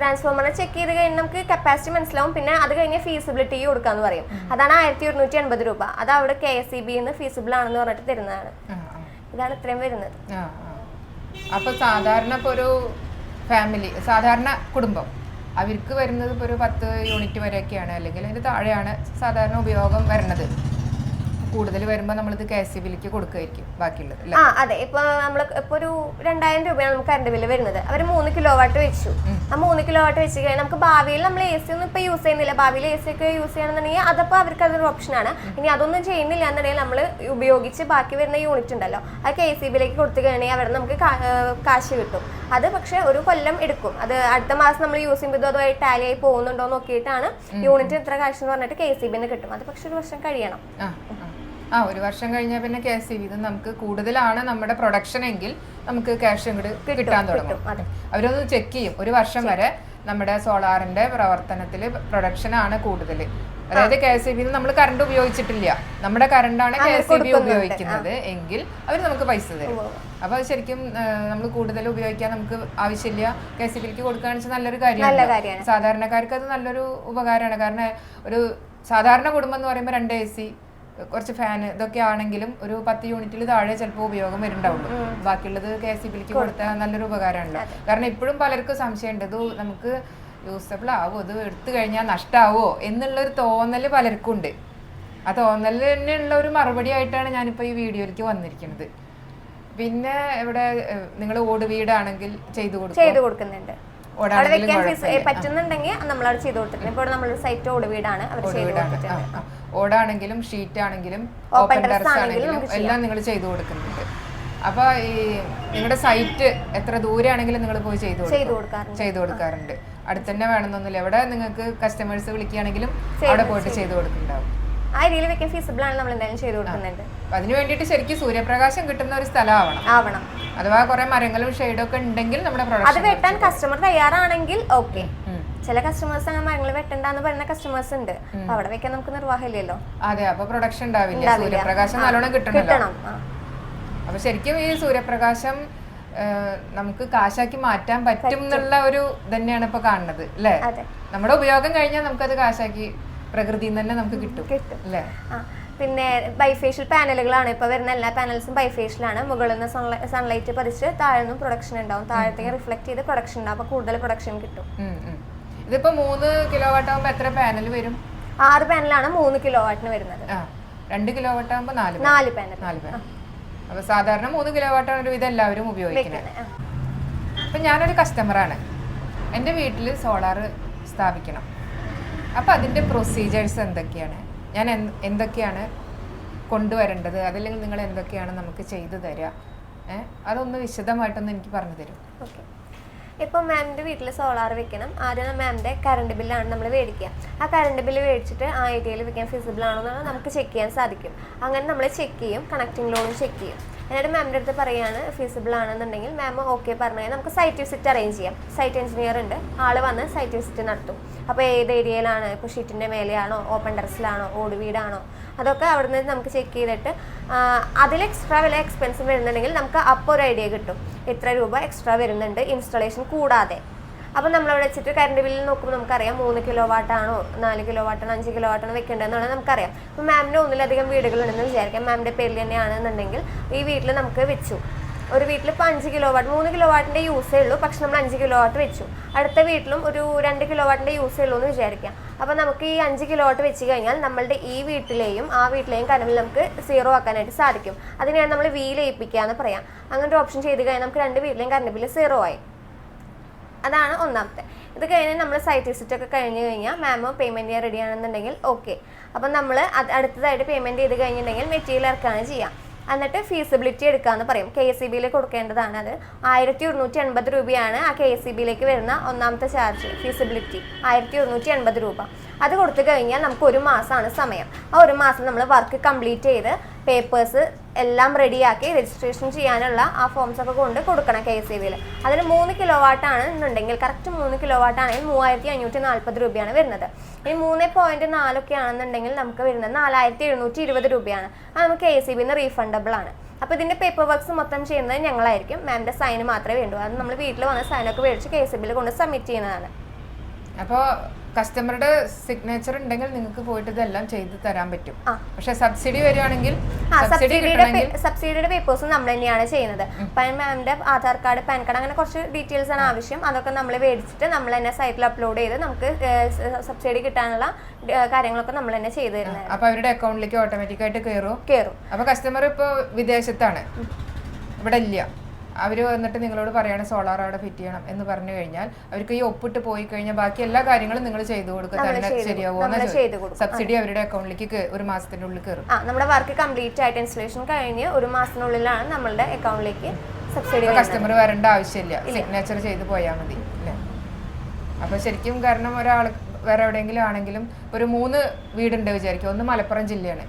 ട്രാൻസ്ഫോമറിനെ ചെക്ക് ചെയ്ത് കഴിഞ്ഞ് നമുക്ക് കപ്പാസിറ്റി മനസ്സിലാവും. പിന്നെ അത് കഴിഞ്ഞ് ഫീസിബിലിറ്റി കൊടുക്കാന്ന് പറയും. അതാണ് ആയിരത്തി ഒരുന്നൂറ്റി എൺപത് രൂപ. അത് അവിടെ കെ എസ് ഇ ബിന്ന് ഫീസിബിൾ ആണെന്ന് പറഞ്ഞിട്ട് തരുന്നതാണ്. ഇതാണ് ഇത്രയും വരുന്നത്. അപ്പൊ സാധാരണ ഇപ്പൊ ഒരു ഫാമിലി സാധാരണ കുടുംബം. അവർക്ക് വരുന്നത് ഇപ്പോൾ ഒരു പത്ത് യൂണിറ്റ് വരെയൊക്കെയാണ്. അല്ലെങ്കിൽ അതിന് താഴെയാണ് സാധാരണ ഉപയോഗം വരുന്നത്. കൂടുതൽ വരുമ്പോൾ നമ്മളിത് കെ സി ബിയിലേക്ക് കൊടുക്കുമായിരിക്കും ബാക്കിയുള്ളത് ആ അതെ. ഇപ്പൊ നമ്മൾ ഇപ്പൊ ഒരു രണ്ടായിരം രൂപയാണ് നമുക്ക് കറണ്ട് ബില്ല് വരുന്നത്. അവർ മൂന്ന് കിലോ വാട്ട് വെച്ചു ആ മൂന്ന് കിലോ വാട്ട് വെച്ച് കഴിഞ്ഞാൽ നമുക്ക് ഭാവിയിൽ നമ്മൾ എ സി ഒന്നും ഇപ്പൊ യൂസ് ചെയ്യുന്നില്ല. ഭാവിയിൽ എ സി ഒക്കെ യൂസ് ചെയ്യണമെന്നുണ്ടെങ്കിൽ അതപ്പോ അവർക്ക് അതൊരു ഓപ്ഷനാണ് ഇനി അതൊന്നും ചെയ്യുന്നില്ല എന്നുണ്ടെങ്കിൽ നമ്മൾ ഉപയോഗിച്ച് ബാക്കി വരുന്ന യൂണിറ്റ് ഉണ്ടല്ലോ. അത് കെ സി ബിയിലേക്ക് കൊടുത്തു കഴിഞ്ഞാൽ അവിടെ നമുക്ക് കാശ് കിട്ടും. അത് പക്ഷെ ഒരു കൊല്ലം എടുക്കും. അത് അടുത്ത മാസം നമ്മൾ യൂസ് ചെയ്യുമ്പോൾ അതുമായി ടാലി ആയി പോകുന്നുണ്ടോ നോക്കിയിട്ടാണ് യൂണിറ്റ് ഇത്ര കാശ് എന്ന് പറഞ്ഞിട്ട് കെ സി ബിന്ന് കിട്ടും. അത് പക്ഷെ ഒരു വർഷം കഴിയണം. ആ ഒരു വർഷം കഴിഞ്ഞാൽ പിന്നെ കെ എസ് ഇത് നമുക്ക് കൂടുതലാണ് നമ്മുടെ പ്രൊഡക്ഷൻ എങ്കിൽ നമുക്ക് ക്യാഷ് ഇങ്ങോട്ട് കിട്ടാൻ തുടങ്ങും. അവരൊന്ന് ചെക്ക് ചെയ്യും. ഒരു വർഷം വരെ നമ്മുടെ സോളാറിന്റെ പ്രവർത്തനത്തിൽ പ്രൊഡക്ഷൻ ആണ് കൂടുതൽ അതായത് കെ എസ് ബി നമ്മൾ കറണ്ട് ഉപയോഗിച്ചിട്ടില്ല. നമ്മുടെ കറണ്ടാണ് കെ എസ് ബി ഉപയോഗിക്കുന്നത് എങ്കിൽ അവർ നമുക്ക് പൈസ തരും. അപ്പൊ ശരിക്കും നമ്മൾ കൂടുതൽ ഉപയോഗിക്കാൻ നമുക്ക് ആവശ്യമില്ല. കെ എസ് ബിക്ക് കൊടുക്കുകയാണെന്ന് വെച്ചാൽ നല്ലൊരു നല്ല കാര്യമാണ്. കാര്യമാണ് സാധാരണക്കാർക്ക് അത് നല്ലൊരു ഉപകാരമാണ്. കാരണം ഒരു സാധാരണ കുടുംബം എന്ന് പറയുമ്പോൾ രണ്ട് എ സി കുറച്ച് ഫാൻ ഇതൊക്കെ ആണെങ്കിലും ഒരു പത്ത് യൂണിറ്റിൽ താഴെ ചിലപ്പോൾ ഉപയോഗം വരുന്നുണ്ടാവുള്ളൂ. ബാക്കിയുള്ളത് കെ എസ് സി ബിക്ക് കൊടുത്താൽ നല്ലൊരു ഉപകാരമാണല്ലോ. കാരണം ഇപ്പോഴും പലർക്കും സംശയമുണ്ട്. ഇത് നമുക്ക് യൂസബിൾ ആവോ ഇത് എടുത്തു കഴിഞ്ഞാൽ നഷ്ടാവോ? എന്നുള്ളൊരു തോന്നൽ പലർക്കും ഉണ്ട് ആ തോന്നൽ തന്നെ ഉള്ള ഒരു മറുപടി ആയിട്ടാണ് ഞാനിപ്പോൾ ഈ വീഡിയോയിലേക്ക് വന്നിരിക്കുന്നത്. പിന്നെ ഇവിടെ നിങ്ങൾ ഓട് വീടാണെങ്കിൽ ചെയ്തു കൊടുക്കും ചെയ്ത് കൊടുക്കുന്നുണ്ട്. അവിടെ വെക്കാൻ. പറ്റുന്നുണ്ടെങ്കിൽ നമ്മൾ അവർ ചെയ്ത് കൊടുത്തിട്ടുണ്ട്. ഇപ്പോൾ നമ്മളൊരു സൈറ്റ് ഓട് വീടാണ്. അവർ ചെയ്ത് കൊടുത്തിട്ടുണ്ട്. ഓടാണെങ്കിലും ഷീറ്റ് ആണെങ്കിലും ഓപ്പൺ ടെറസ് ആണെങ്കിലും എല്ലാം നിങ്ങൾ ചെയ്തു കൊടുക്കുന്നുണ്ട്. അപ്പൊ ഈ നിങ്ങളുടെ സൈറ്റ് എത്ര ദൂരെ ആണെങ്കിലും നിങ്ങൾ പോയി ചെയ്തു ചെയ്ത് കൊടുക്കാറുണ്ട്. അടുത്തന്നെ വേണമെന്നൊന്നുമില്ല. എവിടെ നിങ്ങൾക്ക് കസ്റ്റമേഴ്സ് വിളിക്കുകയാണെങ്കിലും അവിടെ പോയിട്ട് ചെയ്തു കൊടുക്കുന്നുണ്ടാവും. ആ രീതിയിൽ വെക്കാൻ ഫീസിബിൾ ആണ് നമ്മൾ എന്തായാലും ചെയ്തു കൊടുക്കുന്നുണ്ട്. അതിനു വേണ്ടിയിട്ട് ശരിക്കും സൂര്യപ്രകാശം കിട്ടുന്ന ഒരു സ്ഥലമാവണം ആവണം. അഥവാ കുറെ മരങ്ങളും ഷെയ്ഡൊക്കെ ഉണ്ടെങ്കിൽ നമ്മുടെ അത് വെട്ടാൻ കസ്റ്റമർ തയ്യാറാണെങ്കിൽ ഓക്കെ ചില കസ്റ്റമേഴ്സ് അങ്ങനെ മരങ്ങൾ വെട്ടണ്ടെന്ന് പറയുന്ന കസ്റ്റമേഴ്സ് ഉണ്ട്. അപ്പൊ അവിടെ വെക്കാൻ നമുക്ക് നിർവാഹമില്ലല്ലോ. അതെ അപ്പൊ പ്രൊഡക്ഷൻ ഉണ്ടാവില്ല. സൂര്യപ്രകാശം നല്ലോണം കിട്ടണല്ലോ. കിട്ടണം. ആ. അപ്പൊ ശരിക്കും ഈ സൂര്യപ്രകാശം നമുക്ക് കാശാക്കി മാറ്റാൻ പറ്റും എന്നുള്ള ഒരു തന്നെയാണ് ഇപ്പൊ കാണുന്നത് അല്ലേ? അതെ. നമ്മുടെ ഉപയോഗം കഴിഞ്ഞാൽ നമുക്കത് കാശാക്കി പ്രകൃതിയിൽ തന്നെ നമുക്ക് കിട്ടും കിട്ടും. അല്ലേ? പിന്നെ ബൈഫേഷ്യൽ പാനലുകളാണ് ഇപ്പൊ വരുന്ന എല്ലാ പാനൽസും ബൈഫേഷ്യലാണ് മുകളിൽ നിന്ന് സൺലൈറ്റ് പതിച്ച് താഴെ നിന്നും പ്രൊഡക്ഷൻ ഉണ്ടാവും. താഴത്തേക്ക് റിഫ്ലക്ട് ചെയ്ത് പ്രൊഡക്ഷൻ ഉണ്ടാവും. അപ്പൊ കൂടുതൽ പ്രൊഡക്ഷൻ കിട്ടും. ഇതിപ്പോ മൂന്ന് കിലോ വാട്ട് ആകുമ്പോ എത്ര പാനൽ വരും? ആറ് പാനലാണ് മൂന്ന് കിലോ വാട്ടിന് വരുന്നത്. ആ രണ്ട് കിലോ വാട്ട് ആകുമ്പോ നാല്. നാല് പാനൽ നാല് പാനൽ അപ്പൊ സാധാരണ മൂന്ന് കിലോ വാട്ടാണ് ഒരു ഇത് എല്ലാവരും ഉപയോഗിക്കുന്നത് അപ്പൊ ഞാനൊരു കസ്റ്റമറാണ് എന്റെ വീട്ടിൽ സോളാർ സ്ഥാപിക്കണം. അപ്പൊ അതിന്റെ പ്രൊസീജിയേഴ്സ് എന്തൊക്കെയാണ്? ഞാൻ എന്ത് എന്തൊക്കെയാണ് കൊണ്ടുവരേണ്ടത്? അതല്ലെങ്കിൽ നിങ്ങൾ എന്തൊക്കെയാണ് നമുക്ക് ചെയ്തു തരിക ഏഹ് അതൊന്ന് വിശദമായിട്ടൊന്ന് എനിക്ക് പറഞ്ഞു തരും. ഓക്കെ. ഇപ്പോൾ മാമിന്റെ വീട്ടിൽ സോളാർ വെക്കണം. ആദ്യം മാമിന്റെ കറണ്ട് ബില്ലാണ് നമ്മൾ മേടിക്കുക. ആ കറണ്ട് ബില്ല് മേടിച്ചിട്ട് ആ ഏരിയയിൽ വെക്കാൻ ഫിസിബിൾ ആണോ എന്നുള്ളത് നമുക്ക് ചെക്ക് ചെയ്യാൻ സാധിക്കും. അങ്ങനെ നമ്മൾ ചെക്ക് ചെയ്യും കണക്റ്റിംഗ് ലോണും ചെക്ക് ചെയ്യും. എന്നിട്ട് മാമിന്റെ അടുത്ത് പറയുകയാണ് ഫീസിബിൾ ആണെന്നുണ്ടെങ്കിൽ മാം ഓക്കെ പറഞ്ഞു നമുക്ക് സൈറ്റ് വിസിറ്റ് അറേഞ്ച് ചെയ്യാം. സൈറ്റ് എഞ്ചിനീയർ ഉണ്ട്. ആൾ വന്ന് സൈറ്റ് വിസിറ്റ് നടത്തും. അപ്പോൾ ഏത് ഏരിയയിലാണ് ഇപ്പോൾ ഷീറ്റിന്റെ മേലെയാണോ? ഓപ്പൺ ടെറസിലാണോ ഓട് വീടാണോ? അതൊക്കെ അവിടുന്ന് നമുക്ക് ചെക്ക് ചെയ്തിട്ട് അതിൽ എക്സ്ട്രാ വില എക്സ്പെൻസ് വരുന്നുണ്ടെങ്കിൽ നമുക്ക് അപ്പോൾ ഒരു ഐഡിയ കിട്ടും. എത്ര രൂപ എക്സ്ട്രാ വരുന്നുണ്ട് ഇൻസ്റ്റലേഷൻ കൂടാതെ. അപ്പോൾ നമ്മളവിടെ വെച്ചിട്ട് കറണ്ട് ബില്ല് നോക്കുമ്പോൾ നമുക്കറിയാം മൂന്ന് കിലോ വാട്ടാണോ നാല് കിലോ വാട്ടാണോ അഞ്ച് കിലോ വാട്ടാണോ വെക്കേണ്ടതെന്നാണ് നമുക്കറിയാം. അപ്പോൾ മാമിന് ഒന്നിലധികം വീടുകളുണ്ടെന്ന് വിചാരിക്കാം. മാമിന്റെ പേരിൽ തന്നെയാണെന്നുണ്ടെങ്കിൽ ഈ വീട്ടിൽ നമുക്ക് വെച്ചു. ഒരു വീട്ടിൽ ഇപ്പോൾ അഞ്ച് കിലോ വാട്ട് മൂന്ന് കിലോ വാട്ടിന്റെ യൂസേ ഉള്ളൂ പക്ഷെ നമ്മൾ അഞ്ച് കിലോ വാട്ട് വെച്ചു. അടുത്ത വീട്ടിലും ഒരു രണ്ട് കിലോ വാട്ടിന്റെ യൂസേ ഉള്ളൂ എന്ന് വിചാരിക്കാം. അപ്പോൾ നമുക്ക് ഈ അഞ്ച് കിലോ വാട്ട് വെച്ച് കഴിഞ്ഞാൽ നമ്മളുടെ ഈ വീട്ടിലെയും ആ വീട്ടിലെയും കറണ്ട് നമുക്ക് സീറോ ആക്കാനായിട്ട് സാധിക്കും. അതിനെയാണ് നമ്മൾ വീ ലയിപ്പിക്കുക എന്ന് പറയാം. അങ്ങനെ ഒരു ഓപ്ഷൻ ചെയ്ത് കഴിഞ്ഞാൽ നമുക്ക് രണ്ട് വീട്ടിലെയും കറണ്ട് ബില്ല് സീറോ ആയി. അതാണ് ഒന്നാമത്തെ. ഇത് കഴിഞ്ഞ് നമ്മൾ സൈറ്റ് വിസിറ്റ് ഒക്കെ കഴിഞ്ഞ് കഴിഞ്ഞാൽ മാമ് പേയ്മെന്റ് ചെയ്യാൻ റെഡി ആണെന്നുണ്ടെങ്കിൽ ഓക്കെ അപ്പം നമ്മൾ അത് അടുത്തതായിട്ട് പേയ്മെന്റ് ചെയ്ത് കഴിഞ്ഞിട്ടുണ്ടെങ്കിൽ മെറ്റീരിയൽ ഇറക്കുകയാണ് ചെയ്യാം. എന്നിട്ട് ഫീസിബിലിറ്റി എടുക്കാമെന്ന് പറയും. കെ എസ് സി ബിയിൽ കൊടുക്കേണ്ടതാണ് അത്. ആയിരത്തി ഒരുന്നൂറ്റി എൺപത് രൂപയാണ് ആ കെ എസ് സി ബിയിലേക്ക് വരുന്ന ഒന്നാമത്തെ ചാർജ് ഫീസിബിലിറ്റി ആയിരത്തി ഒരുന്നൂറ്റി എൺപത് രൂപ. അത് കൊടുത്തു കഴിഞ്ഞാൽ നമുക്ക് ഒരു മാസമാണ് സമയം. ആ ഒരു മാസം നമ്മൾ വർക്ക് കംപ്ലീറ്റ് ചെയ്ത് പേപ്പേഴ്സ് എല്ലാം റെഡിയാക്കി രജിസ്ട്രേഷൻ ചെയ്യാനുള്ള ആ ഫോംസ് ഒക്കെ കൊണ്ട് കൊടുക്കണം കെ എസ് ഇ ബിയിൽ അതിന് മൂന്ന് കിലോ വാട്ടാണ് എന്നുണ്ടെങ്കിൽ കറക്റ്റ് മൂന്ന് കിലോ വാട്ടാണെങ്കിൽ മൂവായിരത്തി അഞ്ഞൂറ്റി നാൽപ്പത് രൂപയാണ് വരുന്നത്. ഇനി മൂന്ന് പോയിന്റ് നാലൊക്കെ ആണെന്നുണ്ടെങ്കിൽ നമുക്ക് വരുന്നത് നാലായിരത്തി എഴുന്നൂറ്റി ഇരുപത് രൂപയാണ്. അത് നമുക്ക് കെ എസ് ഇ ബിന്ന് റീഫണ്ടബിൾ ആണ്. അപ്പോൾ ഇതിന്റെ പേപ്പർ വർക്ക്സ് മൊത്തം ചെയ്യുന്നത് ഞങ്ങളായിരിക്കും. മാമിന്റെ സൈന് മാത്രമേ വേണ്ടൂ. അത് നമ്മൾ വീട്ടിൽ വന്ന സൈനൊക്കെ മേടിച്ച് കെ എസ് ഇ ബിയിൽ കൊണ്ട് സബ്മിറ്റ് ചെയ്യുന്നതാണ്. അപ്പോൾ കസ്റ്റമറുടെ സിഗ്നേച്ചർ ഉണ്ടെങ്കിൽ നിങ്ങൾക്ക് പോയിട്ട് ഇതെല്ലാം ചെയ്ത് തരാൻ പറ്റും. പക്ഷെ സബ്സിഡി വരികയാണെങ്കിൽ സബ്സിഡി സബ്സിഡിയുടെ പേപ്പേഴ്സും നമ്മൾ തന്നെയാണ് ചെയ്യുന്നത്. അപ്പം മാമിന്റെ ആധാർ കാർഡ് പാൻ കാർഡ് അങ്ങനെ കുറച്ച് ഡീറ്റെയിൽസ് ആണ് ആവശ്യം. അതൊക്കെ നമ്മൾ മേടിച്ചിട്ട് നമ്മൾ തന്നെ സൈറ്റിൽ അപ്ലോഡ് ചെയ്ത് നമുക്ക് സബ്സിഡി കിട്ടാനുള്ള കാര്യങ്ങളൊക്കെ നമ്മൾ തന്നെ ചെയ്തു തരുന്നത് അപ്പൊ അവരുടെ അക്കൗണ്ടിലേക്ക് ഓട്ടോമാറ്റിക് ആയിട്ട് കയറും കയറും അപ്പൊ കസ്റ്റമർ ഇപ്പൊ വിദേശത്താണ്. ഇവിടെ ഇല്ല അവർ വന്നിട്ട് നിങ്ങളോട് പറയാണ് സോളാർ അവിടെ ഫിറ്റ് ചെയ്യണം എന്ന് പറഞ്ഞു കഴിഞ്ഞാൽ അവർക്ക് ഈ ഒപ്പിട്ട് പോയി കഴിഞ്ഞാൽ ബാക്കി എല്ലാ കാര്യങ്ങളും നിങ്ങൾ ചെയ്തു കൊടുക്കുക. തന്നെ ശരിയാവോ. സബ്സിഡി അവരുടെ അക്കൗണ്ടിലേക്ക് ഒരു മാസത്തിന്റെ ഉള്ളിൽ കയറും. നമ്മുടെ വർക്ക് കംപ്ലീറ്റ് ആയിട്ട് ഇൻസ്റ്റലേഷൻ കഴിഞ്ഞ് ഒരു മാസത്തിനുള്ളിലാണ് നമ്മളുടെ അക്കൗണ്ടിലേക്ക് സബ്സിഡി കസ്റ്റമർ വരേണ്ട ആവശ്യമില്ല. സിഗ്നേച്ചർ ചെയ്ത് പോയാൽ മതി അല്ലേ? അപ്പൊ ശരിക്കും കാരണം ഒരാൾ വേറെ എവിടെയെങ്കിലും ആണെങ്കിലും ഒരു മൂന്ന് വീടുണ്ട് വിചാരിക്കും. ഒന്ന് മലപ്പുറം ജില്ലയാണ്.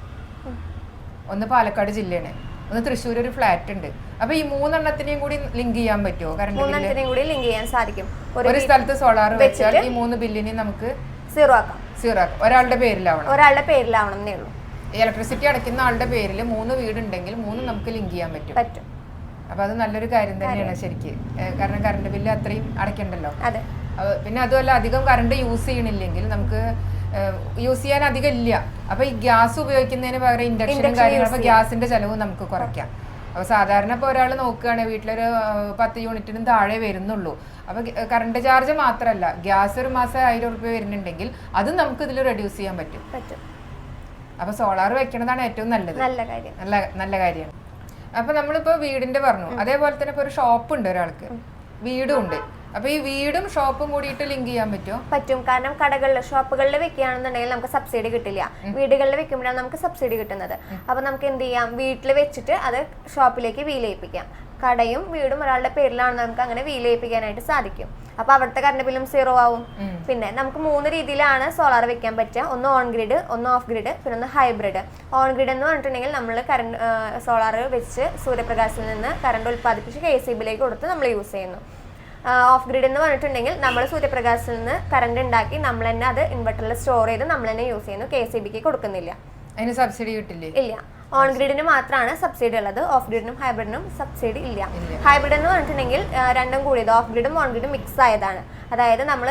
ഒന്ന് പാലക്കാട് ജില്ലയാണ്. ഒന്ന് തൃശ്ശൂർ ഒരു ഫ്ലാറ്റ് ഉണ്ട്. അപ്പൊ ഈ മൂന്നെണ്ണത്തിനെയും കൂടി ലിങ്ക് ചെയ്യാൻ പറ്റുമോ കറണ്ട് കൂടി ലിങ്ക് ചെയ്യാൻ സാധിക്കും. ഒരു സ്ഥലത്ത് സോളാർ വെച്ചാൽ ഈ മൂന്ന് ബില്ലിനെ നമുക്ക് സീറോ ആക്കാം. സീറോ ആക്കാം. ഒരാളുടെ പേരിലാവണം. ഒരാളുടെ പേരിലാവണം എന്നേ ഉള്ളൂ. ഇലക്ട്രിസിറ്റി അടയ്ക്കുന്ന ആളുടെ പേരിൽ മൂന്ന് വീടുണ്ടെങ്കിൽ മൂന്ന് നമുക്ക് ലിങ്ക് ചെയ്യാൻ പറ്റും. പറ്റും. അപ്പൊ അത് നല്ലൊരു കാര്യം തന്നെയാണ് ശരിക്ക്. കാരണം കറണ്ട് ബില്ല് അത്രയും അടയ്ക്കണ്ടല്ലോ. പിന്നെ അതുമല്ല അധികം കറണ്ട് യൂസ് ചെയ്യണില്ലെങ്കിൽ നമുക്ക് യൂസ് ചെയ്യാൻ അധികം ഇല്ല. അപ്പൊ ഈ ഗ്യാസ് ഉപയോഗിക്കുന്നതിന് പകരം ഇൻഡക്ഷനും കാര്യങ്ങളും അപ്പൊ ഗ്യാസിന്റെ ചെലവ് നമുക്ക് കുറയ്ക്കാം. അപ്പൊ സാധാരണ ഇപ്പൊ ഒരാൾ നോക്കുകയാണെങ്കിൽ വീട്ടിലൊരു പത്ത് യൂണിറ്റിനും താഴെ വരുന്നുള്ളൂ. അപ്പൊ കറണ്ട് ചാർജ് മാത്രമല്ല ഗ്യാസ് ഒരു മാസം ആയിരം റുപ്യ വരുന്നുണ്ടെങ്കിൽ അത് നമുക്ക് ഇതിൽ റെഡ്യൂസ് ചെയ്യാൻ പറ്റും. പറ്റും. അപ്പൊ സോളാർ വെക്കണതാണ് ഏറ്റവും നല്ലത്. നല്ല കാര്യം. നല്ല നല്ല കാര്യമാണ് അപ്പൊ നമ്മളിപ്പോ വീടിന്റെ പറഞ്ഞു. അതേപോലെ തന്നെ ഇപ്പൊ ഒരു ഷോപ്പ് ഉണ്ട് ഒരാൾക്ക്. വീടും ഉണ്ട്. അപ്പൊ ഈ വീടും ഷോപ്പും കൂടിയിട്ട് ലിങ്ക് ചെയ്യാൻ പറ്റുമോ? പറ്റും. കാരണം കടകളിൽ ഷോപ്പുകളിൽ വെക്കുകയാണെന്നുണ്ടെങ്കിൽ നമുക്ക് സബ്സിഡി കിട്ടില്ല. വീടുകളിൽ വെക്കുമ്പോഴാണ് നമുക്ക് സബ്സിഡി കിട്ടുന്നത്. അപ്പൊ നമുക്ക് എന്ത് ചെയ്യാം? വീട്ടിൽ വെച്ചിട്ട് അത് ഷോപ്പിലേക്ക് വീലയിപ്പിക്കാം. കടയും വീടും ഒരാളുടെ പേരിലാണെന്ന് നമുക്ക് അങ്ങനെ വീലയിപ്പിക്കാനായിട്ട് സാധിക്കും. അപ്പൊ അവിടുത്തെ കറണ്ട് ബില്ലും സീറോ ആവും. പിന്നെ നമുക്ക് മൂന്ന് രീതിയിലാണ് സോളാർ വെക്കാൻ പറ്റുക. ഒന്ന് ഓൺ ഗ്രിഡ് ഒന്ന് ഓഫ് ഗ്രിഡ് പിന്നെ ഒന്ന് ഹൈബ്രിഡ് ഓൺ ഗ്രിഡ് എന്ന് പറഞ്ഞിട്ടുണ്ടെങ്കിൽ നമ്മൾ കറണ്ട് സോളാർ വെച്ച് സൂര്യപ്രകാശത്തിൽ നിന്ന് കറണ്ട് ഉൽപ്പാദിപ്പിച്ച് കെ സി ബിയിലേക്ക് കൊടുത്ത് നമ്മൾ യൂസ് ചെയ്യുന്നു. ഓഫ് ഗ്രിഡ് എന്ന് പറഞ്ഞിട്ടുണ്ടെങ്കിൽ നമ്മൾ സൂര്യപ്രകാശത്തിൽ നിന്ന് കറണ്ട് ഉണ്ടാക്കി നമ്മൾ തന്നെ അത് ഇൻവെർട്ടറിൽ സ്റ്റോർ ചെയ്ത് നമ്മൾ തന്നെ യൂസ് ചെയ്യുന്നു. കെ സി ബിക്ക് കൊടുക്കുന്നില്ല. അതിന് സബ്സിഡി കിട്ടില്ലേ? ഇല്ല. ഓൺ ഗ്രിഡിന് മാത്രമാണ് സബ്സിഡി ഉള്ളത്. ഓഫ് ഗ്രിഡിനും ഹൈബ്രിഡിനും സബ്സിഡി ഇല്ല. ഹൈബ്രിഡ് എന്ന് പറഞ്ഞിട്ടുണ്ടെങ്കിൽ രണ്ടും കൂടിയത് ഓഫ് ഗ്രിഡും ഓൺ ഗ്രിഡും മിക്സ് ആയതാണ്. അതായത് നമ്മൾ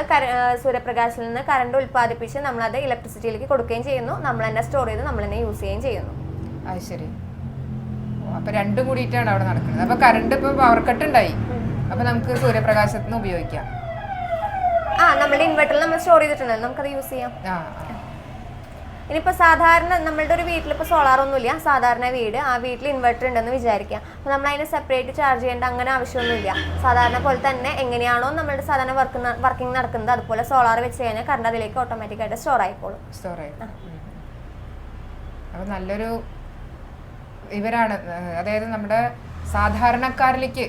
സൂര്യപ്രകാശത്തിൽ നിന്ന് കറണ്ട് ഉൽപ്പാദിപ്പിച്ച് അത് ഇലക്ട്രിസിറ്റിയിലേക്ക് കൊടുക്കുകയും ചെയ്യുന്നു. നമ്മൾ തന്നെ സ്റ്റോർ ചെയ്ത് നമ്മൾ തന്നെ യൂസ് ചെയ്യുകയും ചെയ്യുന്നു. അത് ശരി. അപ്പൊ രണ്ടും കൂടിയിട്ടാണ് അവിടെ നടക്കുന്നത്. അപ്പൊ കറണ്ട് ഇപ്പൊ പവർ കട്ട് ഉണ്ടായി. അപ്പൊ നമുക്ക് സൂര്യപ്രകാശത്തിന് ഉപയോഗിക്കാം. ആ നമ്മുടെ ഇൻവെർട്ടറിൽ നമ്മൾ സ്റ്റോർ ചെയ്തിട്ടുണ്ടല്ലോ. നമുക്കത് യൂസ് ചെയ്യാം. ആ ആ. ഇനിയിപ്പോൾ സാധാരണ നമ്മളുടെ ഒരു വീട്ടിൽ ഇപ്പോൾ സോളാർ ഒന്നുമില്ല. സാധാരണ വീട്. ആ വീട്ടിൽ ഇൻവെർട്ടർ ഉണ്ടെന്ന് വിചാരിക്കാം അപ്പോൾ നമ്മൾ അതിനെ സെപ്പറേറ്റ് ചാർജ് ചെയ്യേണ്ട അങ്ങനെ ആവശ്യമൊന്നുമില്ല. സാധാരണ പോലെ തന്നെ എങ്ങനെയാണോ നമ്മളുടെ സാധാരണ വർക്ക് വർക്കിംഗ് നടക്കുന്നത്. അതുപോലെ സോളാർ വെച്ച് കഴിഞ്ഞാൽ കറണ്ട് അതിലേക്ക് ഓട്ടോമാറ്റിക്കായിട്ട് സ്റ്റോർ ആയിക്കോളും. സ്റ്റോർ ചെയ്ത് അപ്പൊ നല്ലൊരു ഇവരാണ്. ഏഹ് അതായത് നമ്മുടെ സാധാരണക്കാരിലേക്ക്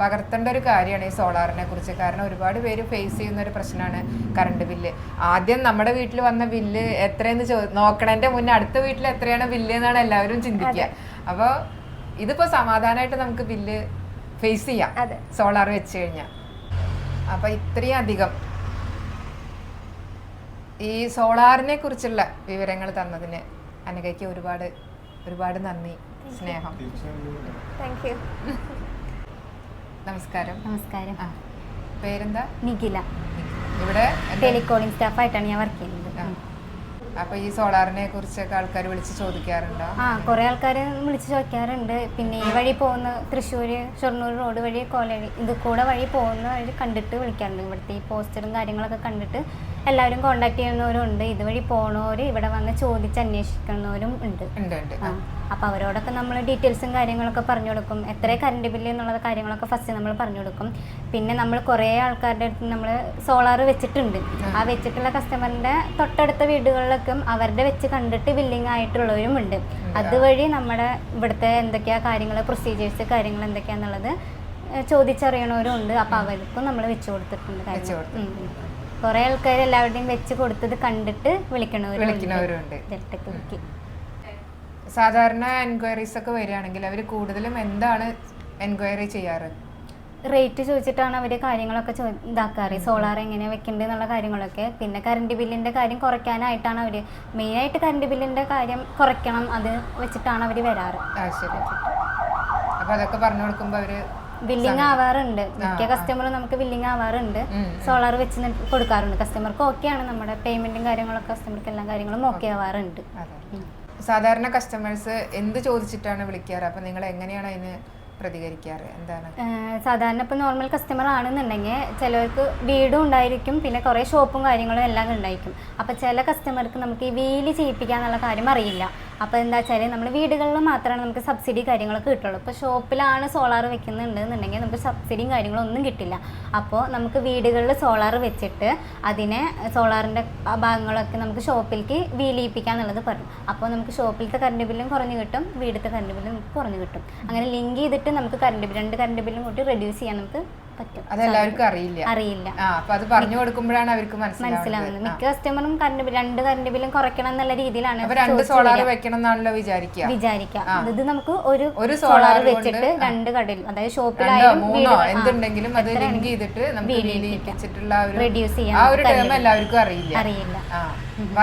പകർത്തേണ്ട ഒരു കാര്യമാണ് ഈ സോളാറിനെ കുറിച്ച്. കാരണം ഒരുപാട് പേര് ഫേസ് ചെയ്യുന്ന ഒരു പ്രശ്നമാണ് കറണ്ട് ബില്ല് ആദ്യം നമ്മുടെ വീട്ടിൽ വന്ന ബില്ല് എത്രയെന്ന് ചോ നോക്കണതിന്റെ മുന്നേ അടുത്ത വീട്ടിൽ എത്രയാണ് ബില്ല് എന്നാണ് എല്ലാവരും ചിന്തിക്കുക. അപ്പോൾ ഇതിപ്പോ സമാധാനമായിട്ട് നമുക്ക് ബില്ല് ഫേസ് ചെയ്യാം. സോളാർ വെച്ച് കഴിഞ്ഞാൽ അപ്പൊ ഇത്രയും അധികം. ഈ സോളാറിനെ കുറിച്ചുള്ള വിവരങ്ങൾ തന്നതിന് അനഘയ്ക്ക് ഒരുപാട് ഒരുപാട് നന്ദി സ്നേഹം. താങ്ക് യു നമസ്കാരം. നമസ്കാരം. ആ പേരെന്താ? നിഖില. ഇവിടെ? ടെലികോളിംഗ് സ്റ്റാഫായിട്ടാണ് ഞാൻ വർക്ക് ചെയ്യുന്നത്. അപ്പൊ ഈ സോളാറിനെ കുറിച്ചൊക്കെ ആൾക്കാർ വിളിച്ച് ചോദിക്കാറുണ്ടോ? ആ കുറേ ആൾക്കാർ വിളിച്ച് ചോദിക്കാറുണ്ട്. പിന്നെ ഈ വഴി പോകുന്ന തൃശ്ശൂർ ഷൊർണൂർ റോഡ് വഴി കോലഴി ഇത് കൂടെ വഴി പോകുന്ന വഴി കണ്ടിട്ട് വിളിക്കാറുണ്ട്. ഇവിടുത്തെ ഈ പോസ്റ്ററും കാര്യങ്ങളൊക്കെ കണ്ടിട്ട് എല്ലാവരും കോണ്ടാക്ട് ചെയ്യുന്നവരും ഉണ്ട് ഇതുവഴി പോണവര് ഇവിടെ വന്ന് ചോദിച്ച് അന്വേഷിക്കുന്നവരും ഉണ്ട്. അപ്പോൾ അവരോടൊക്കെ നമ്മൾ ഡീറ്റെയിൽസും കാര്യങ്ങളൊക്കെ പറഞ്ഞു കൊടുക്കും. എത്ര കറണ്ട് ബില്ല് എന്നുള്ള കാര്യങ്ങളൊക്കെ ഫസ്റ്റ് നമ്മൾ പറഞ്ഞു കൊടുക്കും. പിന്നെ നമ്മൾ കുറേ ആൾക്കാരുടെ അടുത്ത് നമ്മൾ സോളാർ വെച്ചിട്ടുണ്ട്. ആ. വെച്ചിട്ടുള്ള കസ്റ്റമറിന്റെ തൊട്ടടുത്ത വീടുകളിലൊക്കെ അവരുടെ വെച്ച് കണ്ടിട്ട് ബില്ലിംഗ് ആയിട്ടുള്ളവരും ഉണ്ട്. അതുവഴി നമ്മുടെ ഇവിടുത്തെ എന്തൊക്കെയാ കാര്യങ്ങൾ പ്രൊസീജിയേഴ്സ് കാര്യങ്ങൾ എന്തൊക്കെയാന്നുള്ളത് ചോദിച്ചറിയണവരും ഉണ്ട്. അപ്പൊ അവർക്കും നമ്മൾ വെച്ചു കൊടുത്തിട്ടുണ്ട് കുറേ ആൾക്കാർ എല്ലാവരുടെയും വെച്ച് കൊടുത്തത് കണ്ടിട്ട് വിളിക്കണവരുണ്ട്. സാധാരണ എൻക്വയറീസ് ഒക്കെ വരികയാണെങ്കിൽ അവർ കൂടുതലും എന്താണ് എൻക്വയറി ചെയ്യാറ്? റേറ്റ് ചോദിച്ചിട്ടാണ് അവർ കാര്യങ്ങളൊക്കെ ഇതാക്കാറ്. സോളാർ എങ്ങനെ വെക്കേണ്ടത് എന്നുള്ള കാര്യങ്ങളൊക്കെ. പിന്നെ കറണ്ട് ബില്ലിന്റെ കാര്യം കുറയ്ക്കാനായിട്ടാണ് അവർ മെയിനായിട്ട് കറണ്ട് ബില്ലിന്റെ കാര്യം കുറയ്ക്കണം അത് വെച്ചിട്ടാണ് അവർ വരാറ്. ശരി. അപ്പൊ അതൊക്കെ പറഞ്ഞു കൊടുക്കുമ്പോ അവർ ബില്ലിംഗ് ആവാറുണ്ട്. മിക്ക കസ്റ്റമറും നമുക്ക് ബില്ലിംഗ് ആവാറുണ്ട്. സോളാർ വെച്ച് കൊടുക്കാറുണ്ട്. കസ്റ്റമർക്ക് ഓക്കെ ആണ്. നമ്മുടെ പേയ്മെന്റും കാര്യങ്ങളൊക്കെ കസ്റ്റമർക്ക് എല്ലാ കാര്യങ്ങളും ഓക്കെ ആവാറുണ്ട്. സാധാരണ കസ്റ്റമേഴ്സ് എന്ത് ചോദിച്ചിട്ടാണ് വിളിക്കാറ്? അപ്പൊ നിങ്ങൾ എങ്ങനെയാണ് അതിന് പ്രതികരിക്കാറ്? എന്താണ്? സാധാരണ ഇപ്പോൾ നോർമൽ കസ്റ്റമർ ആണെന്നുണ്ടെങ്കിൽ ചിലർക്ക് വീടും ഉണ്ടായിരിക്കും. പിന്നെ കുറേ ഷോപ്പും കാര്യങ്ങളും എല്ലാം ഉണ്ടായിരിക്കും. അപ്പോൾ ചില കസ്റ്റമർക്ക് നമുക്ക് ഈ വീൽ ചെയ്യിപ്പിക്കുക എന്നുള്ള കാര്യം അറിയില്ല. അപ്പോൾ എന്താ വെച്ചാൽ നമ്മൾ വീടുകളിൽ മാത്രമാണ് നമുക്ക് സബ്സിഡി കാര്യങ്ങളൊക്കെ കിട്ടുള്ളൂ. ഇപ്പോൾ ഷോപ്പിലാണ് സോളാർ വെക്കുന്നുണ്ടെന്നുണ്ടെങ്കിൽ നമുക്ക് സബ്സിഡിയും കാര്യങ്ങളും ഒന്നും കിട്ടില്ല. അപ്പോൾ നമുക്ക് വീടുകളിൽ സോളാർ വെച്ചിട്ട് അതിനെ സോളാറിന്റെ ഭാഗങ്ങളൊക്കെ നമുക്ക് ഷോപ്പിലേക്ക് വീലിയിപ്പിക്കുക എന്നുള്ളത് പറഞ്ഞു. അപ്പോൾ നമുക്ക് ഷോപ്പിലത്തെ കറണ്ട് ബില്ലും കുറഞ്ഞു കിട്ടും വീടത്തെ കറണ്ട് ബില്ലും നമുക്ക് കുറഞ്ഞു കിട്ടും. അങ്ങനെ ലിങ്ക് ചെയ്തിട്ട് നമുക്ക് കറണ്ട് ബില്ല് രണ്ട് കറണ്ട് ബില്ലും കൂട്ടി റെഡ്യൂസ് ചെയ്യാൻ നമുക്ക് പറ്റും. അതെല്ലാവർക്കും അറിയില്ല. അറിയില്ല. ആ അപ്പൊ അത് പറഞ്ഞു കൊടുക്കുമ്പോഴാണ് അവർക്ക് മനസ്സിലാവുന്നത്. മിക്ക കസ്റ്റമറും കറണ്ട് ബില്ല് രണ്ട് കറണ്ട് ബില്ലും കുറയ്ക്കണം എന്നുള്ള രീതിയിലാണ് രണ്ട് സോളാർ. വെക്കണം എന്നാണല്ലോ വിചാരിക്കുക. വിചാരിക്കാം ഇത് നമുക്ക് ഒരു ഒരു സോളാർ വെച്ചിട്ട് രണ്ട് കടയിൽ അതായത് ഷോപ്പിലായാലും മൂന്നോ എന്തുണ്ടെങ്കിലും അത് ലിങ്ക് ചെയ്തിട്ട് നമുക്ക് റെഡ്യൂസ് ചെയ്യാം ആ ഒരു ടേം എല്ലാവർക്കും അറിയില്ല. അറിയില്ല.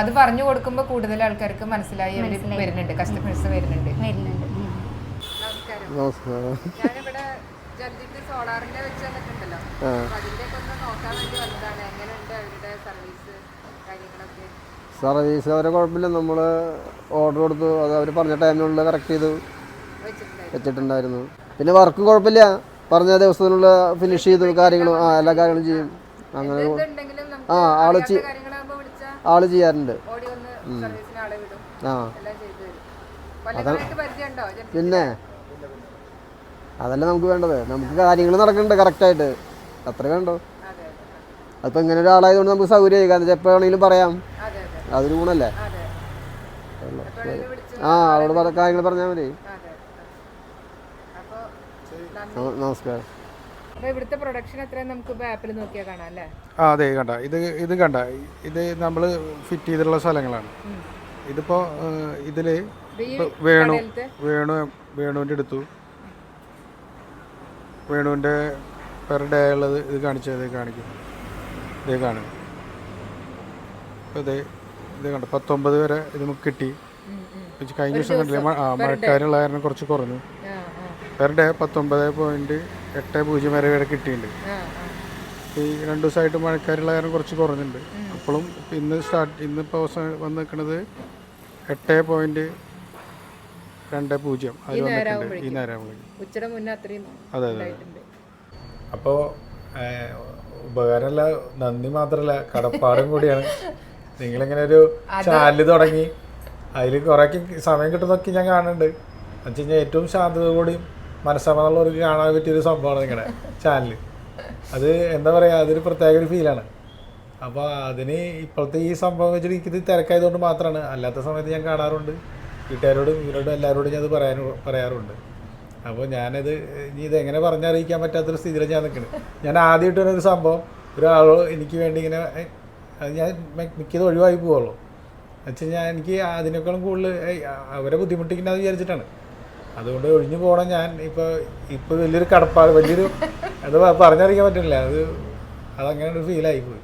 അത് പറഞ്ഞു കൊടുക്കുമ്പോ കൂടുതൽ ആൾക്കാർക്ക് മനസ്സിലായി വരുന്നുണ്ട്. കസ്റ്റമേഴ്സ് വരുന്നുണ്ട്. വരുന്നുണ്ട്. നമസ്കാരം. ഞാനിവിടെ ജലജിത്ത് സോളാറിന്റെ വെച്ച് വന്നിട്ടുണ്ടല്ലോ. ആ. അതിന്റെ ഒന്ന് നോക്കാൻ വേണ്ടി വന്നതാണ്. എങ്ങനെയുണ്ട് അവരുടെ സർവീസ് കാര്യങ്ങളൊക്കെ? സർവീസ് അവരെ കുഴപ്പമില്ല. നമ്മൾ ഓർഡർ കൊടുത്തു. അത് അവർ പറഞ്ഞ ടൈമിനുള്ളിൽ കറക്റ്റ് ചെയ്തു വെച്ചിട്ടുണ്ടായിരുന്നു. പിന്നെ വർക്കും കുഴപ്പമില്ല. പറഞ്ഞ ദിവസത്തിനുള്ള ഫിനിഷ് ചെയ്തു കാര്യങ്ങളും ആ എല്ലാ കാര്യങ്ങളും ചെയ്യും. അങ്ങനെ ആ ആൾ ആൾ ചെയ്യാറുണ്ട്. ആ. ജലജിത്ത്? പിന്നെ അതല്ല നമുക്ക് വേണ്ടത്? നമുക്ക് കാര്യങ്ങൾ നടക്കുന്നുണ്ട് കറക്റ്റായിട്ട് അത്ര വേണ്ടോ. അതെ അതിപ്പോൾ ഇങ്ങനെ ഒരാളായതുകൊണ്ട് നമുക്ക് സൗകര്യമായി കാരണം എപ്പോൾ വേണമെങ്കിലും പറയാം. അതെ അതെ അതൊരു ഗുണമല്ലേ എപ്പോഴെങ്കിലും ആ അവളോട് പറഞ്ഞ കാര്യങ്ങൾ പറഞ്ഞാൽ മതി. നമസ്കാരം. ആ അതെ കണ്ട. ഇത് ഇത് കണ്ട. ഇത് നമ്മൾ ഫിറ്റ് ചെയ്തിട്ടുള്ള സ്ഥലങ്ങളാണ്. ഇതിപ്പോ ഇതിൽ വേണു വേണു വേണുവിന്റെ എടുത്തു വേണുവിന്റെ പെർ ഡേ ഉള്ളത് ഇത് കാണിച്ചത് ഇത് കാണിക്കും ഇത് കാണും അപ്പോൾ ഇത് ഇത് കണ്ട? പത്തൊമ്പത് വരെ ഇത് നമുക്ക് കിട്ടി. കഴിഞ്ഞ ദിവസം കണ്ടില്ലേ? ആ മഴക്കാരുള്ള കാരണം കുറച്ച് കുറഞ്ഞു. പെർ ഡേ പത്തൊമ്പത് പോയിന്റ് എട്ട് പൂജ്യം വരെ വരെ കിട്ടിയിട്ടുണ്ട്. ഈ രണ്ട് ദിവസമായിട്ട് മഴക്കാരുള്ള കാരണം കുറച്ച് കുറഞ്ഞിട്ടുണ്ട്. അപ്പോഴും ഇന്ന് സ്റ്റാർട്ട് ഇന്നിപ്പോൾ വന്ന് നിൽക്കുന്നത് എട്ട് പോയിന്റ് രണ്ട് പൂജ്യം. ഈ നേരം ആകുമ്പോഴേക്കും ഉച്ചയുടെ മുന്നേ അത്രയും അതെ അതെ ഉണ്ടായിട്ടുണ്ട്. അപ്പോൾ ഉപകാരമല്ല നന്ദി മാത്രമല്ല കടപ്പാടും കൂടിയാണ്. നിങ്ങൾ നിങ്ങളിങ്ങനെ ഒരു ചാനൽ തുടങ്ങി അതിൽ കുറേക്ക് സമയം കിട്ടുന്നൊക്കെ ഞാൻ കാണുന്നുണ്ട്. എന്ന് വെച്ച് ഏറ്റവും ശാന്തത ശാന്തതയോടെയും മനസ്സമ്മതമുള്ളവർക്ക് കാണാൻ പറ്റിയൊരു സംഭവമാണ് നിങ്ങളുടെ ചാനൽ അത് എന്താ പറയുക അതൊരു പ്രത്യേക ഒരു ഫീലാണ്. അപ്പോൾ അതിന് ഇപ്പോഴത്തെ ഈ സംഭവം വെച്ചിട്ട് എനിക്കിത് തിരക്കായതുകൊണ്ട് മാത്രമാണ് അല്ലാത്ത സമയത്ത് ഞാൻ കാണാറുണ്ട്. വീട്ടുകാരോടും ഇവരോടും എല്ലാവരോടും ഞാൻ അത് പറയാൻ പറയാറുണ്ട്. അപ്പോൾ ഞാനത് ഇനി ഇത് എങ്ങനെ പറഞ്ഞറിയിക്കാൻ പറ്റാത്തൊരു സ്ഥിതിയിൽ ഞാൻ നിൽക്കുന്നത്. ഞാൻ ആദ്യമായിട്ട് ഒരു സംഭവം ഒരാൾ എനിക്ക് വേണ്ടി ഇങ്ങനെ അത് ഞാൻ മിക്കത് ഒഴിവായി പോവുള്ളൂ. എന്നുവെച്ചാൽ ഞാൻ എനിക്ക് അതിനേക്കാളും കൂടുതൽ അവരെ ബുദ്ധിമുട്ടിക്കുന്നത് വിചാരിച്ചിട്ടാണ്. അതുകൊണ്ട് ഒഴിഞ്ഞു പോകണം ഞാൻ ഇപ്പോൾ ഇപ്പോൾ വലിയൊരു കടപ്പാട് വലിയൊരു അത് പറഞ്ഞറിയിക്കാൻ പറ്റില്ല. അത് അതങ്ങനെ ഒരു ഫീലായി പോയി.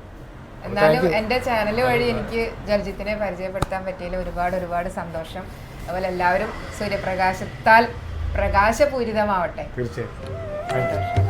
എന്നാലും എന്റെ ചാനൽ വഴി എനിക്ക് ജർജിത്തിനെ പരിചയപ്പെടുത്താൻ പറ്റിയതിൽ ഒരുപാട് ഒരുപാട് സന്തോഷം. അതുപോലെ എല്ലാവരും സൂര്യപ്രകാശത്താൽ പ്രകാശപൂരിതമാവട്ടെ. തീർച്ചയായും താങ്ക് യു